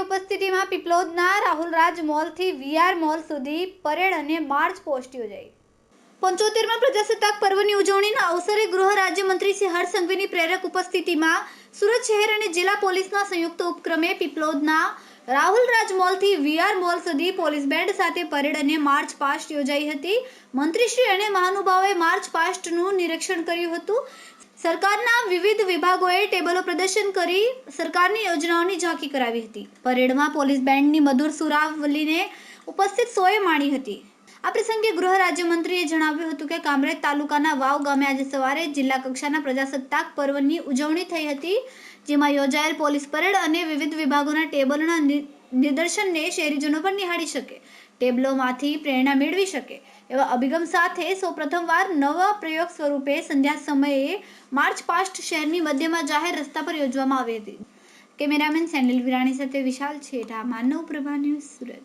ઉપસ્થિતિમાં પીપલોદના રાહુલ રાજ મોલથી વીઆર મોલ સુધી પરેડ અને માર્ચ પોસ્ટ યોજાઈ. પંચોતેરમાં પ્રજાસત્તાક પર્વની ઉજવણીના અવસરે ગૃહ રાજ્યમંત્રી શ્રી હર્ષ સંઘવીની પ્રેરક ઉપસ્થિતિમાં સુરત શહેર અને જિલ્લા પોલીસના સંયુક્ત ઉપક્રમે પીપલોદના રાહુલ રાજ મોલથી વીઆર મોલ સુધી પોલીસ બેન્ડ સાથે પરેડ અને માર્ચ પાસ્ટ યોજાઈ હતી. મંત્રીશ્રી અને મહાનુભાવોએ માર્ચ પાસ્ટનું નિરીક્ષણ કર્યું હતું. સરકારના વિવિધ વિભાગોએ ટેબલો પ્રદર્શન કરી સરકારની યોજનાઓની ઝાંખી કરાવી હતી. પરેડમાં પોલીસ બેન્ડની મધુર સુરાવલીને ઉપસ્થિત સોએ માણી હતી. આ પ્રસંગે ગૃહ રાજ્યમંત્રીએ જણાવ્યું હતું કે કામરેજ તાલુકાના વાવ ગામે આજે સવારે જિલ્લા કક્ષાના પ્રજાસત્તાક પર્વની ઉજવણી થઈ હતી, જેમાં યોજાયેલ પોલીસ પરેડ અને વિવિધ વિભાગોના ટેબલોના નિદર્શનને શહેરીજનો પણ નિહાળી શકે, ટેબલોમાંથી પ્રેરણા મેળવી શકે. એવા અભિગમ સાથે સૌપ્રથમવાર નવા પ્રયોગ સ્વરૂપે સંધ્યા સમયે માર્ચ પાસ્ટ શહેરની મધ્યમાં જાહેર રસ્તા પર યોજવામાં આવી હતી. કેમેરામેન સેન્ડલ વિરાણી સાથે વિશાલ છેઠા માનવ પ્રભા ન્યૂઝ સુરત.